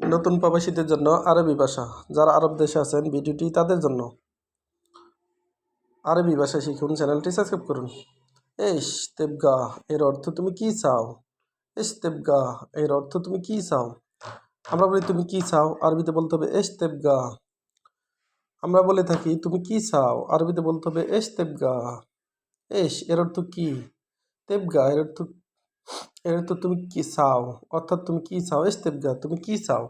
নতুন প্রবাসীদের জন্য আরবি ভাষা। যারা আরব দেশে আছেন, ভিডিওটি তাদের জন্য। আরবি ভাষা শিখুন, চ্যানেলটি সাবস্ক্রাইব করুন। এস তেবগা এর অর্থ তুমি কি চাও? এস তেবগা এর অর্থ তুমি কি চাও? আমরা বলি, তুমি কি চাও? আরবিতে বলতে হবে এস তেবগা আমরা বলে থাকি, তুমি কি চাও? আরবিতে বলতে হবে এস তেবগা এস এর অর্থ কি? তেবগা, এর অর্থ এর অর্থ তুমি কি চাও? অর্থাৎ তুমি কি চাও? এস তেবগা তুমি কি চাও?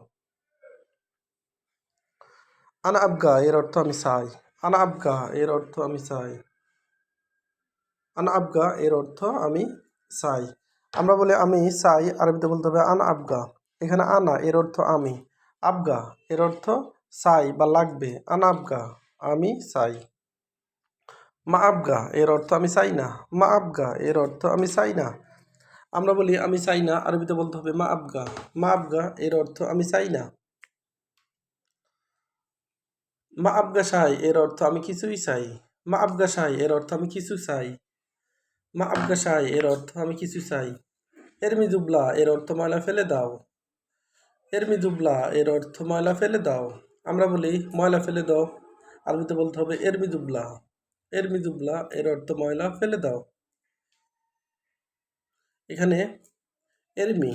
আনা আবগা, এর অর্থ আমি চাই। আনা আবগা, এর অর্থ আমি চাই। আনা আবগা, এর অর্থ আমি চাই। আমরা বলে আমি চাই, আরবিতে বলতে হবে আনা আবগা। এখানে আনা, এর অর্থ আমি। আবগা, এর অর্থ চাই বা লাগবে। আনা আবগা, আমি চাই। মা আবগা, এর অর্থ আমি চাই না। মা আবগা, এর অর্থ আমি চাই না। আমরা বলি, আমি চাই না। আরবিতে বলতে হবে, মা আবগা। মা আবগা, এর অর্থ, আমি চাই না। মা আবগা সাই এর অর্থ, আমি কিছুই চাই। মা আবগা সাই এর অর্থ, আমি কিছু চাই। মা আবগা সাই এর অর্থ, আমি কিছু চাই। এরমি দুবলা এর অর্থ, ময়লা ফেলে দাও। এরমি দুবলা এর অর্থ, ময়লা ফেলে দাও। আমরা বলি, ময়লা ফেলে দাও। আরবিতে বলতে হবে, এরমি দুবলা এরমি দুবলা এর অর্থ, ময়লা ফেলে দাও। এখানে এরমি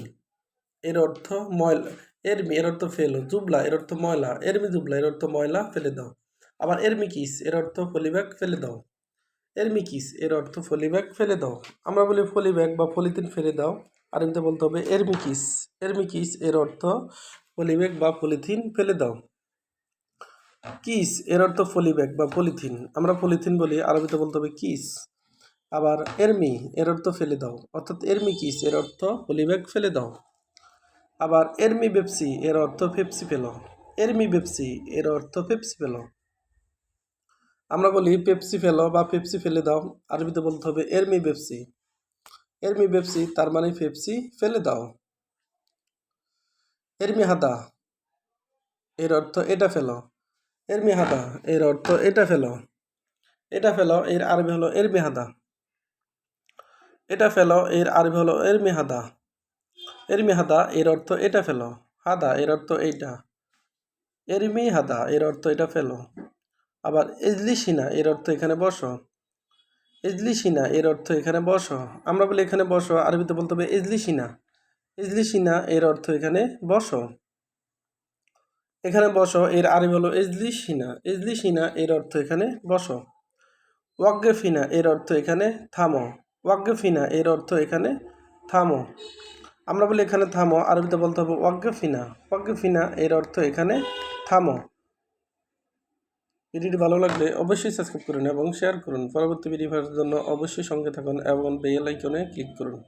এর অর্থ ময়লা এরমি এর অর্থ ফেলো, জুবলা, এর অর্থ ময়লা এরমি জুবলা, এর অর্থ ময়লা, ফেলে দাও। আবার এরমি কিস, এর অর্থ ফলিব্যাগ, ফেলে দাও। এরমি কিস, এর অর্থ ফলিব্যাগ, ফেলে দাও। আমরা বলি ফলিব্যাগ বা পলিথিন ফেলে দাও। আরবিতে বলতে হবে এরমি কিস এরমি কিস, এর অর্থ পলিব্যাগ বা পলিথিন, ফেলে দাও। কিস, এর অর্থ পলিব্যাগ বা পলিথিন, আমরা পলিথিন বলি, আরবিতে বলতে হবে কিস। আবার এরমি, এর অর্থ ফেলে দাও। অর্থাৎ এরমি কিস এর অর্থ পলিব্যাগ ফেলে দাও। আবার এরমি বেপসি এর অর্থ পেপসি ফেলো। এরমি বেপসি এর অর্থ পেপসি ফেলো। আমরা বলি পেপসি ফেলো বা পেপসি ফেলে দাও। আরবিতে বলতে হবে এরমি বেপসি এরমি বেপসি তার মানে পেপসি ফেলে দাও। এরমি হাদা এর অর্থ এটা ফেলো। এরমি হাদা এর অর্থ এটা ফেলো। এটা ফেলো, এর আরবি হলো এরমি হাদা এটা ফেলো, এর আরবি হলো এরমি হাদা এরমি হাদা এর অর্থ এটা ফেলো। হাদা, এর অর্থ এইটা। এরমি হাদা এর অর্থ এটা ফেলো। আবার এজলিসিনা এর অর্থ এখানে বসো। এজলিসিনা এর অর্থ এখানে বসো। আমরা বলি এখানে বসো, আরবিতে বলতে হবে এজলিসিনা এজলিসিনা এর অর্থ এখানে বসো। এখানে বসো, এর আরবি হলো এজলিসিনা এজলিসিনা এর অর্থ এখানে বসো। ওয়াগ্গেফিনা এর অর্থ এখানে থামো। ওয়াগ্গেফিনা এর অর্থ এখানে থামো। আমরা বলি এখানে থামো, আরবিতে বলতে হবে ওয়াগ্গেফিনা ওয়াগ্গেফিনা এর অর্থ এখানে থামো। ভিডিওটি ভালো লাগলে অবশ্যই সাবস্ক্রাইব করুন এবং শেয়ার করুন। পরবর্তী ভিডিও জন্য অবশ্যই সঙ্গে থাকুন এবং বেল আইকনে ক্লিক করুন।